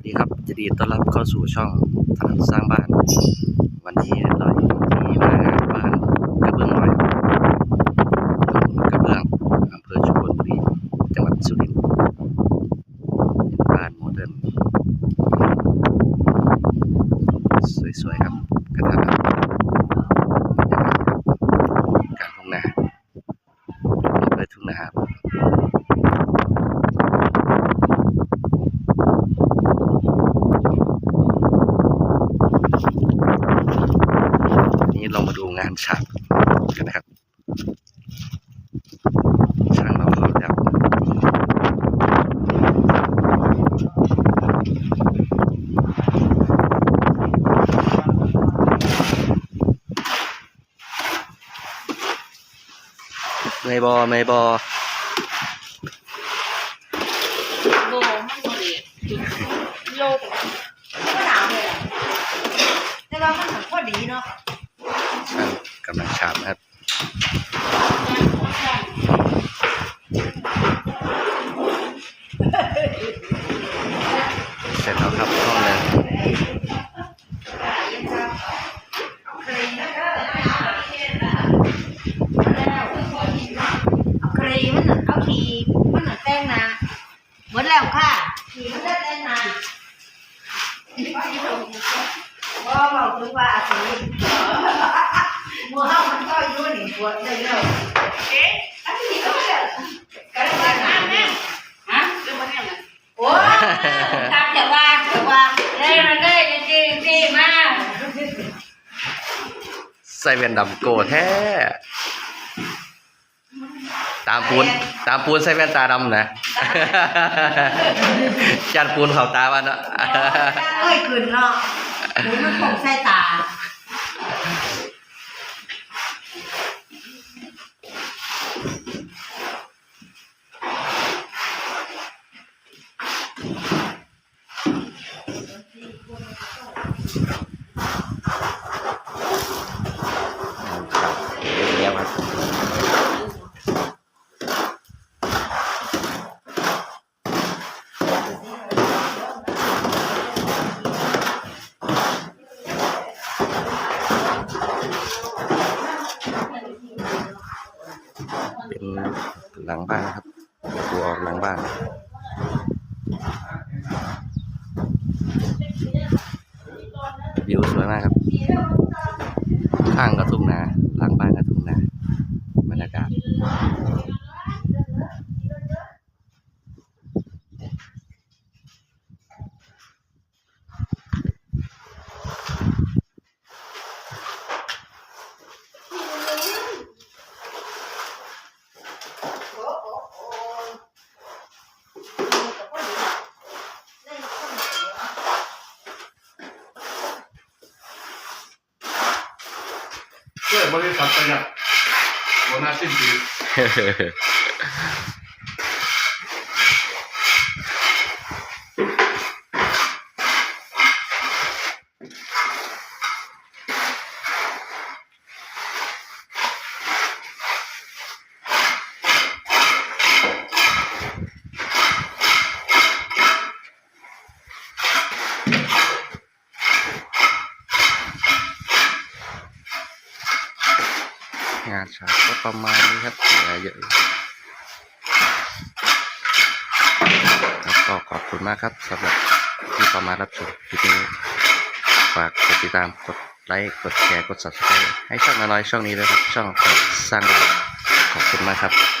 วัสดีครับยินดีต้อนรับเข้าสู่ช่องถนัดสร้างบ้าน วันนี้เราอยู่ที่หน้าบ้านกระเบื้องน้อยตำบลกระเบื้องอำเภอชุมพลบุรีจังหวัดสุรินทร์เป็นบ้านโมเดิร์นสวยๆครับกระทัดรัดบรรยากาศครับกลางทุ่งนาเลยทุ่งนาครับ วันนี้ เรามาดูงานฉากกันนะครับช่างเราเข้าแล้วเมย์บอเมย์บอโบมันโบเดโลกก็หนาวเลยแต่ว่ามันพอดีเนาะ กำลังฉาบนะครับเสร็จแล้วครับห้องเลยครีมันน่ะเอาขีมันน่ะแต้งนะหมดแล้วค่ะขีมันได้แต้งนะว่าบอกถึงว่าอาสีมั วเฮามันก็อยู่นี่ปวดได้แล้วเอ๊ะอันนี้ก็ไม่ได้ก็ได้ว่าน้ำแม่ฮะเรื่องมันเนี่ยโอ้ทำแต่ว่าแต่ว่าได้มันได้จริงๆดีมากใส่เวียนดำโกแท้ ตามปูนตามปูนใส่แว่นตาดำนะจัดปูนเขาตาวันเนาะเอ้ยขึ้นเนาะหมุนมันคงใส่ตา เรียบๆครับเป็น หลังบ้านครับประตูออกหลังบ้าน วิวสวยมากครับ ข้างก็ทุ่งนาหลังบ้านก็ทุ่งนาบรรยากาศ ช่วยบริษัทประหยัดโบนัสสิ้นปี งานฉากก็ประมาณนี้ครับเหลือเยอะก็ขอบคุณมากครับสำหรับที่เข้ามารับชมคลิปนี้ฝากกดติดตามกดไลค์กดแชร์กด subscribe ให้ช่องน้อยๆช่องนี้ด้วยครับ ช่องสร้างขอบคุณมากครับ